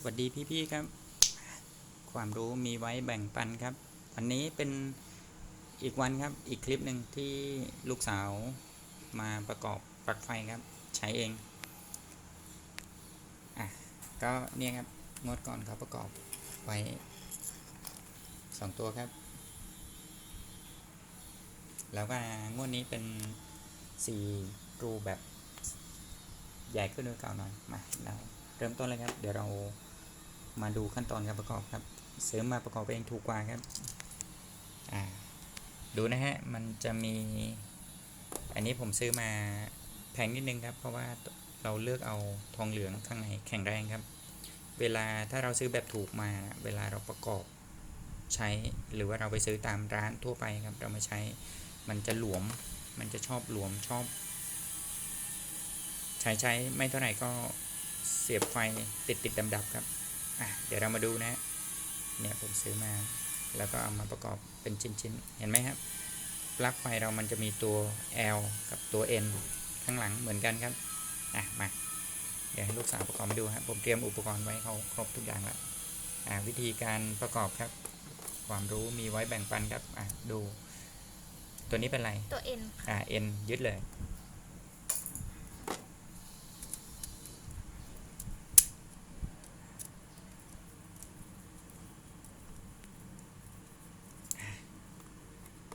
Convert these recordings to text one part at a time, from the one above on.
สวัสดีพี่ๆครับ ความรู้มีไว้แบ่งปันครับ วันนี้เป็นอีกวันครับ อีกคลิปหนึ่งที่ลูกสาวมาประกอบปลั๊กไฟครับ ใช้เอง อะ ก็เนี่ยครับงดก่อนเขาประกอบไว้สองตัวครับ แล้วก็งวดนี้เป็นสี่รูแบบใหญ่ขึ้นด้วยเก่าหน่อย มาเราเริ่มต้นเลยครับ เดี๋ยวเรา มาดูขั้นตอนการประกอบครับซื้อมาประกอบเองถูกกว่าครับดูนะฮะ มันจะมี อันนี้ผมซื้อมาแพงนิดนึงครับ เพราะว่าเราเลือกเอาทองเหลืองข้างในแข็งแรงครับ เวลาถ้าเราซื้อแบบถูกมา เวลาเราประกอบใช้ หรือว่าเราไปซื้อตามร้านทั่วไปครับ เราไม่ใช้ มันจะหลวม มันจะชอบหลวมชอบ ใช้ใช้ไม่เท่าไหร่ก็เสียบไฟติดติดดับดับครับ อะเดี๋ยวเรามาดูนะเนี่ยผมซื้อมา แล้วก็เอามาประกอบเป็นชิ้นๆ เห็นไหมครับปลั๊กไฟเรามันจะมีตัว L กับตัว N ข้างหลังเหมือนกันครับอะมาเดี๋ยวให้ลูกสาวประกอบมาดูครับผมเตรียมอุปกรณ์ไว้เขาครบทุกอย่างแล้วอ่าวิธีการประกอบครับ ความรู้มีไว้แบ่งปันครับอะดู ตัวนี้เป็นอะไรตัวเอ็นค่ะอ่า N ยึดเลย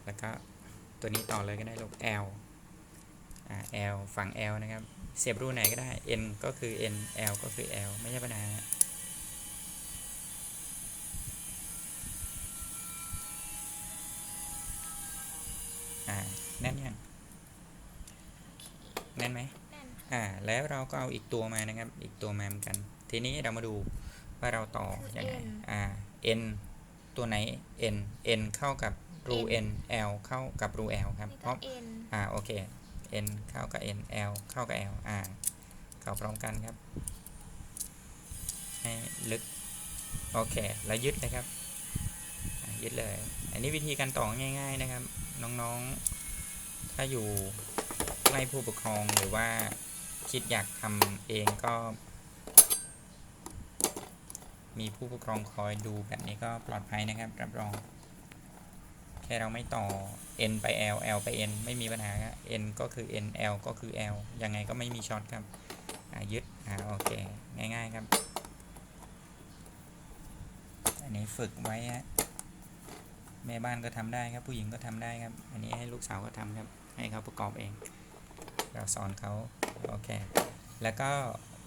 แล้วก็ ตัวนี้ต่อเลยก็ได้ลูก L อ่า L ฝั่ง L นะครับ เสียบรูไหนก็ได้ N ก็คือ N L ก็คือ L ไม่ใช่ปัญหานะอ่าแน่นยังแน่นไหมแน่นค่ะอ่า แล้วเราก็เอาอีกตัวมานะครับ อีกตัวมาเหมือนกัน ทีนี้เรามาดูว่าเราต่อยังไง อ่า n ตัวไหน n n เข้ากับ รู n l เข้ากับรู l ครับนี่เพตัวราะเอ็นอ่าโอเค n เข้ากับ n l เข้ากับ l อ่าเข้าพร้อมกันครับ ให้ลึก โอเค แล้วยึดเลยครับอ่ายึดเลย อันนี้วิธีการต่อง่าย ๆนะครับ น้องๆ ถ้าอยู่ใกล้ผู้ปกครองหรือว่าคิดอยากทำเองก็ มีผู้ปกครองคอยดูแบบนี้ก็ปลอดภัยนะครับ รับรอง แค่เราไม่ต่อ n ไป l l ไป n ไม่มีปัญหาครับ n ก็คือ n l ก็คือ l ยังไงก็ไม่มีช็อตครับยึดอ่าโอเค ง่าย ๆ ครับ อันนี้ฝึกไว้ฮะแม่บ้านก็ทำได้ครับ ผู้หญิงก็ทำได้ครับ อันนี้ให้ลูกสาวก็ทำครับ ให้เขาประกอบเอง เราสอนเขาโอเค แล้วก็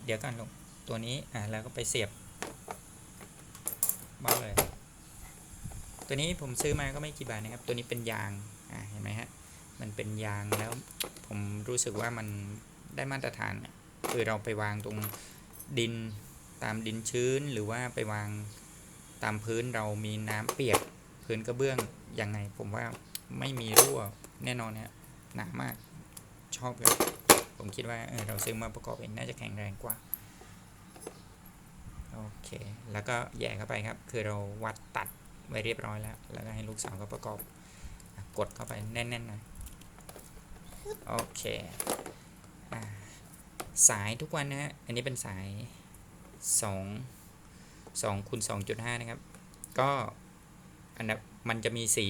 เดี๋ยวกันลูกตัวนี้อ่าแล้วก็ไปเสียบบ้าเลย ตัวนี้ผมซื้อมาก็ไม่กี่บาทนะครับ ตัวนี้เป็นยางอ่าเห็นไหมฮะมันเป็นยางแล้วผมรู้สึกว่ามันได้มาตรฐานคือเราไปวางตรงดินตามดินชื้นหรือว่าไปวางตามพื้นเรามีน้ำเปียกพื้นกระเบื้องยังไง ผมว่าไม่มีรั่วแน่นอนเนี่ยหนามากชอบเลยผมคิดว่าเออเราซื้อมาประกอบเองน่าจะแข็งแรงกว่า โอเค แล้วก็แย่เข้าไปครับ คือเราวัดตัด ไว้เรียบร้อยแล้ว แล้วก็ให้ลูกสาวก็ประกอบกดเข้าไปแน่นๆน่อยโอเคอสายทุกวันนะฮะ อันนี้เป็นสาย 2 2คูณ2.5 นะครับ ก็อันดับมันจะมีสี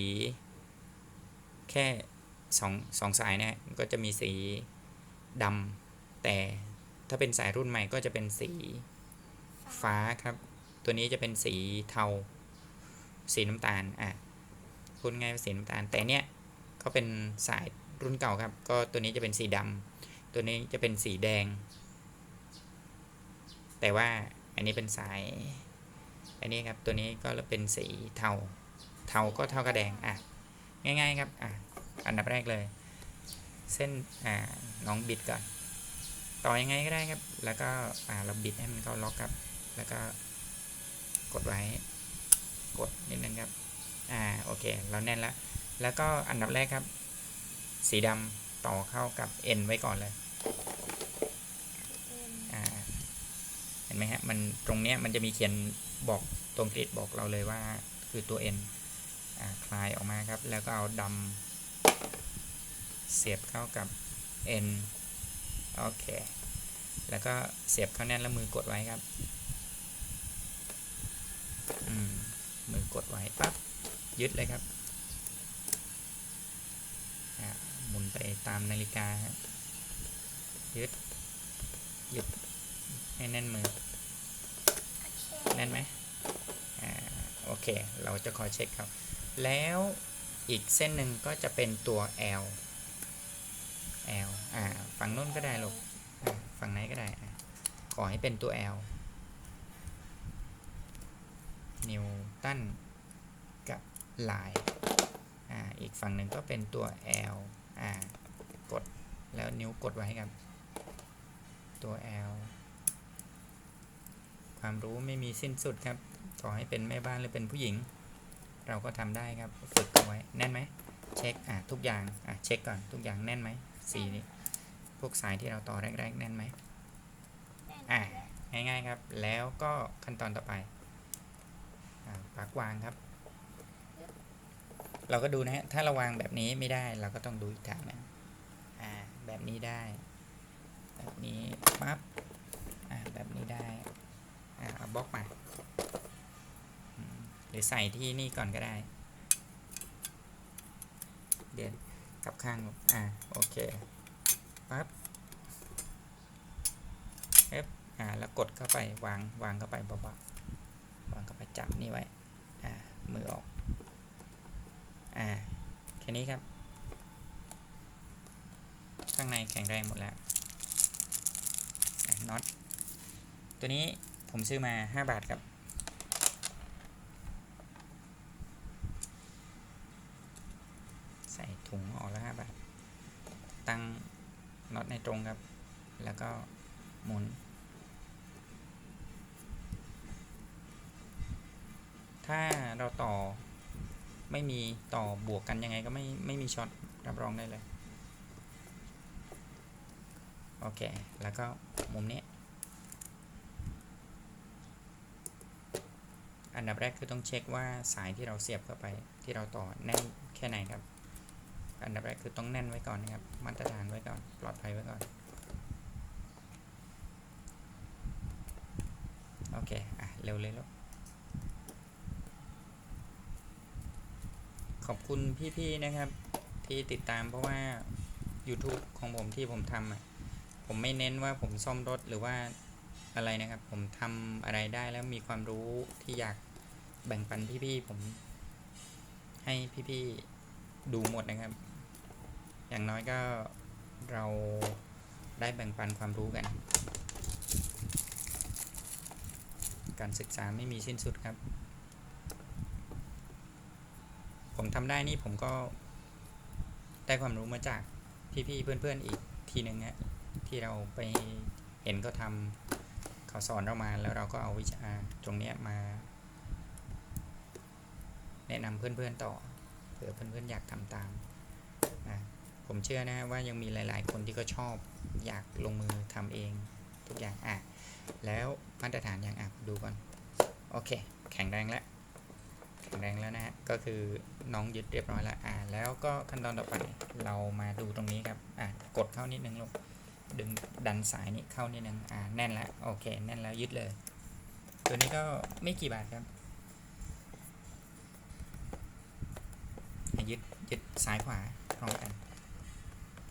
แค่สองสองสายนะฮะก็จะมีสีดำแต่ถ้าเป็นสายรุ่นใหม่ก็จะเป็นสีฟ้าครับ ตัวนี้จะเป็นสีเทา สีน้ำตาลอะพูดง่ายสีน้ำตาล แต่เนี้ยเขาเป็นสายรุ่นเก่าครับ ก็ตัวนี้จะเป็นสีดำตัวนี้จะเป็นสีแดง แต่ว่าอันนี้เป็นสาย อันนี้ครับตัวนี้ก็เป็นสีเทา เทาก็เท่ากับแดงอะง่ายๆครับอะอันดับแรกเลย เส้นอ่าน้องบิดก่อนต่อยังไงก็ได้ครับ แล้วก็อ่าเราบิดให้มันเข้าล็อกครับ แล้วก็กดไว้ กดนิดนึงครับ อ่า โอเค เราแน่นแล้ว แล้วก็อันดับแรกครับ สีดำต่อเข้ากับ N ไว้ก่อนเลยเอ็นอ่า เห็นไหมฮะ มันตรงเนี้ยมันจะมีเขียนบอกตรงกริดบอกเราเลยว่าคือตัว N อ่า คลายออกมาครับ แล้วก็เอาดำเสียบเข้ากับ N โอเค แล้วก็เสียบเข้าแน่นแล้วมือกดไว้ครับ มือ กดไว้ปั๊บยึดเลยครับอ่าหมุนไปตามนาฬิกาฮะยึดยึดให้แน่นมือโอเคแน่นไหมอ่าโอเค เราจะคอยเช็คครับ แล้วอีกเส้นหนึ่งก็จะเป็นตัว L L อ่าฝั่งนู้นก็ได้ลูกอ่าฝั่งไหนก็ได้อะขอให้เป็นตัว L นิวตันกับ ลายอ่าอีกฝั่งหนึ่งก็เป็นตัว L อ่ากดแล้วนิ้วกดไว้ครับ ตัว L ความรู้ไม่มีสิ้นสุดครับขอให้เป็นแม่บ้านหรือเป็นผู้หญิง เราก็ทำได้ครับฝึกเอาไว้แน่นไหมเช็คอะทุกอย่างอะเช็คก่อนทุกอย่างแน่นไหมสีนี้พวกสายที่เราต่อแรกๆ แน่นไหมแน่นอะง่ายๆครับ แล้วก็ขั้นตอนต่อไปอ่าปากวางครับ เราก็ดูนะฮะ ถ้าเราวางแบบนี้ไม่ได้ เราก็ต้องดูอีกทางหนึงอ่า แบบนี้ได้ แบบนี้ปั๊บ อ่า แบบนี้ได้ อ่า เอาบล็อกมา หรือใส่ที่นี่ก่อนก็ได้ เดี๋ยวกลับข้าง อ่า โอเค ปั๊บเอฟอ่า แล้วกดเข้าไป วาง วางเข้าไปเบาๆ วางเข้าไปจับนี่ไว้ อ่า มือออก อ่าแค่นี้ครับ ข้างในแข็งแรงหมดแล้วน็อตตัวนี้ผมซื้อมา 5 บาทครับ ใส่ถุงออกแล้ว5บาท ตั้งน็อตในตรงครับ แล้วก็หมุน ถ้าเราต่อ ไม่มีต่อบวกกันยังไงก็ไม่ไม่มีช็อตรับรองได้เลย โอเค แล้วก็มุมนี้ อันดับแรกคือต้องเช็คว่าสายที่เราเสียบเข้าไปที่เราต่อแน่นแค่ไหนครับ อันดับแรกคือต้องแน่นไว้ก่อนนะครับ มาตรฐานไว้ก่อน ปลอดภัยไว้ก่อน โอเค อะ เร็วเลยลูก ขอบคุณพี่ๆนะครับ ที่ติดตามเพราะว่า YouTube ของผมที่ผมทำอะผมไม่เน้นว่าผมซ่อมรถหรือว่าอะไรนะครับ ผมทำอะไรได้แล้วมีความรู้ที่อยากแบ่งปันพี่ๆผม ให้พี่ๆดูหมดนะครับ อย่างน้อยก็เราได้แบ่งปันความรู้กัน การศึกษาไม่มีสิ้นสุดครับ ผมทำได้นี่ผมก็ได้ความรู้มาจากพี่ๆเพื่อนๆอีกทีหนึ่งฮะที่เราไปเห็นเขาทำเขาสอนเรามาแล้วเราก็เอาวิชาตรงเนี้ยมา แนะนำเพื่อนๆต่อเผื่อเพื่อนๆอยากทำตามนะผมเชื่อนะว่ายังมีหลาย ๆ คนที่ก็ชอบอยากลงมือทำเองทุกอย่างอะแล้วมาตรฐานอย่างอะดูก่อน โอเค แข็งแรงแล้ว แข็งแรงแล้วนะฮะ ก็คือน้องยึดเรียบร้อยแล้ว อ่า แล้วก็ขั้นตอนต่อไปเรามาดูตรงนี้ครับ อ่ากดเข้านิดนึงลงดึงดันสายนี้เข้านิดนึง อ่า แน่นแล้ว โอเค แน่นแล้วยึดเลย ตัวนี้ก็ไม่กี่บาทครับ ยึดยึดซ้ายขวาพร้อมกัน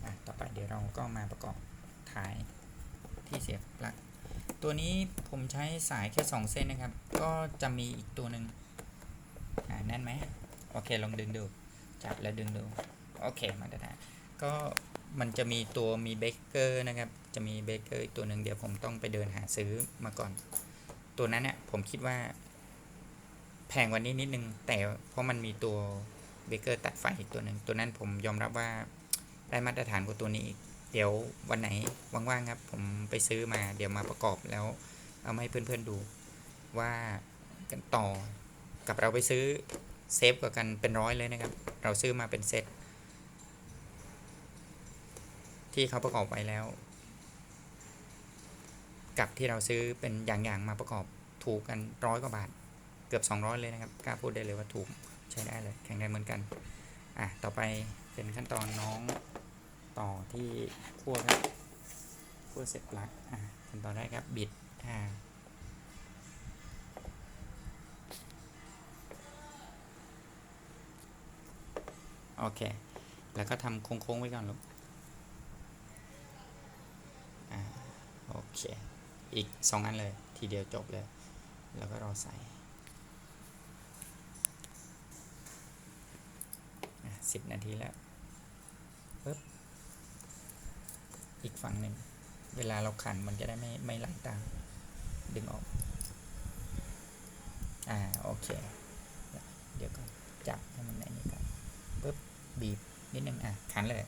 อ่า ต่อไปเดี๋ยวเราก็มาประกอบท้ายที่เสียบปลั๊ก ตัวนี้ผมใช้สายแค่ 2 เส้นนะครับ ก็จะมีอีกตัวหนึ่ง อ่าแน่นไหมโอเคลองดึงดู จับแล้วดึงดู โอเคมาตรฐานก็มันจะมีตัวมีเบเกอร์นะครับ จะมีเบเกอร์อีกตัวหนึ่งเดี๋ยวผมต้องไปเดินหาซื้อมาก่อน ตัวนั้นเนี่ยผมคิดว่าแพงกว่านี้นิดนึง แต่เพราะมันมีตัวเบเกอร์ตัดไฟอีกตัวหนึ่งตัวนั้นผมยอมรับว่าได้มาตรฐานกว่าตัวนี้อีก เดี๋ยววันไหนว่างๆครับ ผมไปซื้อมาเดี๋ยวมาประกอบแล้วเอามาให้เพื่อนๆดูว่ากันต่อ กับเราไปซื้อเซฟกว่ากันเป็นร้อยเลยนะครับ เราซื้อมาเป็นเซตที่เขาประกอบไว้แล้ว กับที่เราซื้อเป็นอย่างๆมาประกอบถูกกันร้อยกว่าบาท เกือบ 200 เลยนะครับกล้าพูดได้เลยว่าถูกใช้ได้เลยแข็งแรงเหมือนกันอะต่อไปเป็นขั้นตอนน้องต่อที่ขั้วครับขั้วเสร็จปลั๊กอะขั้นตอนแรกครับบิดอ่า โอเค แล้วก็ทำโค้งๆไว้ก่อนลูกอ่าโอเค อีกสองอันเลย ทีเดียวจบเลย แล้วก็รอใส่สิบนาทีแล้วปึ๊บอีกฝั่งหนึ่ง เวลาเราขันมันจะได้ไม่ไม่ไหลตาม ดึงออก อ่า โอเค เดี๋ยวก่อนจับให้มันในนี้ก่น บีบนิดนึงอะขันเลย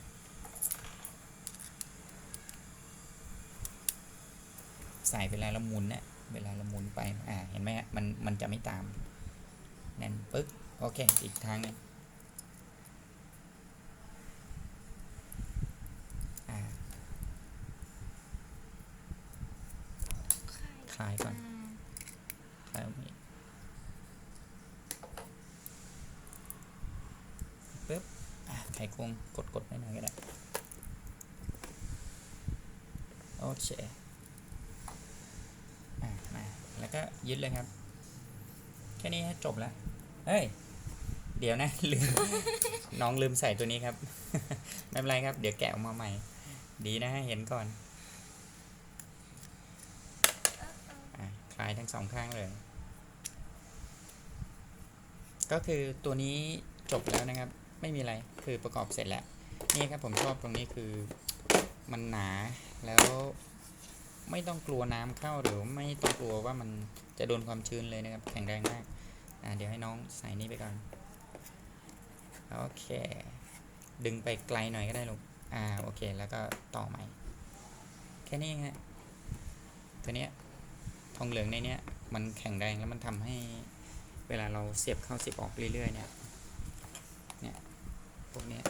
ใส่เวลาเราหมุนเนี่ยเวลาเราหมุนไปอ่าเห็นไหมฮะมันมันจะไม่ตามแน่นปึ๊กโอเคอีกทางนึงอ่า คลายก่อน คลายตรงนี้ปึ๊บ อะไขควง กดกดๆหน่อยๆก็ได้ โอเคอะมาแล้วก็ยึดเลยครับ แค่นี้ฮะจบแล้ว เฮ้ย เดี๋ยวนะลืม น้องลืมใส่ตัวนี้ครับ ไม่เป็นไรครับ เดี๋ยวแกะออกมาใหม่ ดีนะเห็นก่อนอะคลายทั้งสองข้างเลย ก็คือตัวนี้จบแล้วนะครับ ไม่มีอะไร คือประกอบเสร็จแล้ว นี่ครับผมชอบตรงนี้คือมันหนาแล้วไม่ต้องกลัวน้ำเข้าหรือไม่ต้องกลัวว่ามันจะโดนความชื้นเลยนะครับ แข็งแรงมากอ่าเดี๋ยวให้น้องใส่นี่ไปก่อนโอเค ดึงไปไกลหน่อยก็ได้ลูกอ่าโอเค แล้วก็ต่อใหม่ แค่นี้ฮะตัวเนี้ยทองเหลืองในเนี้ยมันแข็งแรงแล้วมันทำให้เวลาเราเสียบเข้าเสียบออกเรื่อยๆเนี่ยเนี่ยพวกเนี้ย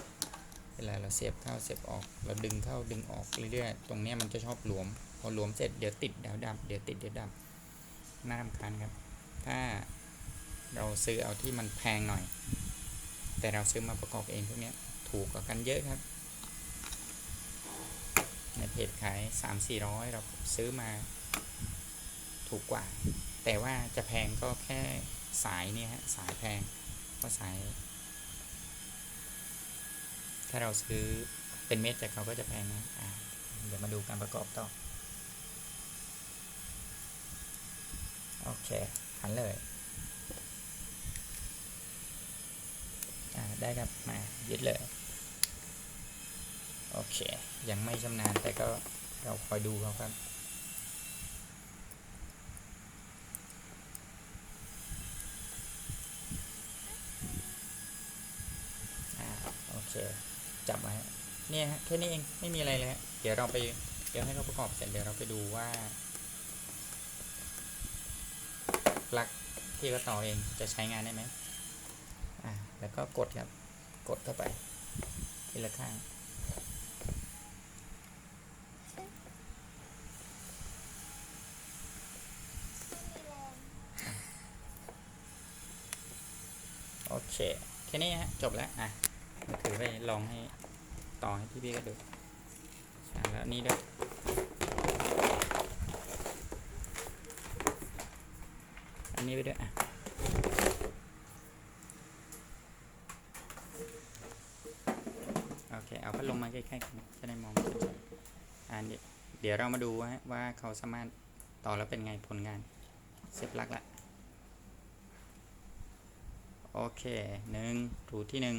เวลาเราเสียบเข้าเสียบออก เราดึงเข้าดึงออกเรื่อยๆ ตรงนี้มันจะชอบหลวม พอหลวมเสร็จเดี๋ยวติดเดี๋ยวดับเดี๋ยวติดเดี๋ยวดับน่ารำคาญครับ ถ้าเราซื้อเอาที่มันแพงหน่อย แต่เราซื้อมาประกอบเองพวกนี้ถูกกว่ากันเยอะครับ ในเพจขายสามสี่ร้อยเราซื้อมาถูกกว่า แต่ว่าจะแพงก็แค่สายนี่ฮะสายแพงเพราะสาย ถ้าเราซื้อเป็นเม็ดจากเขาก็จะแพงนะเดี๋ยวมาดูการประกอบต่อ โอเคหันเลยได้ครับมายึดเลย โอเค ยังไม่ชำนาญแต่ก็เราคอยดูเขาครับโอเค จับไว้เนี่ยฮะแค่นี้เองไม่มีอะไรเลยฮะเดี๋ยวเราไปเดี๋ยวให้เขาประกอบเสร็จเดี๋ยวเราไปดูว่าปลั๊กที่เขาต่อเองจะใช้งานได้ไหมอ่าแล้วก็กดครับกดเข้าไปทีละข้างโอเค แค่นี้ฮะ จบแล้ว อะมาถือไปลองให้ ต่อให้พี่ๆก็ดูแล้วนี้ด้วยอันนี้ไปด้วยอะโอเค เอาพัดลมมาใกล้ๆกันจะได้มองชัดๆอ่าเดี๋ยวเดี๋ยวเรามาดูฮะว่าเขาสามารถต่อแล้วเป็นไงผลงาน เสียบปลั๊กละ โอเคหนึ่งรูที่หนึ่ง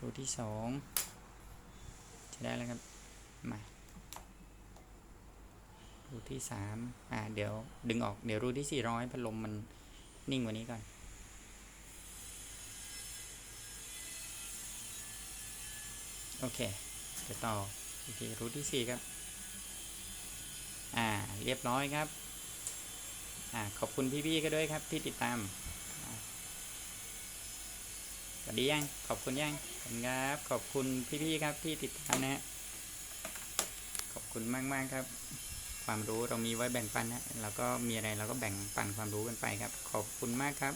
รูที่สองใช้ได้แล้วครับ มารูที่สามอ่า เดี๋ยวดึงออก เดี๋ยวรูที่สี่ร้อยพัดลมมันนิ่งกว่านี้ก่อน โอเคจะต่ออีกทีรูที่สี่ครับ อ่า เรียบร้อยครับ อ่า ขอบคุณพี่ๆก็ด้วยครับที่ติดตาม วัสดียัง ขอบคุณยังขอบคุณครับ ขอบคุณพี่ๆครับที่ติดตามนะฮะ ขอบคุณมากๆครับ ความรู้เรามีไว้แบ่งปันนะเราก็มีอะไรเราก็แบ่งปันความรู้กันไปครับ ขอบคุณมากครับ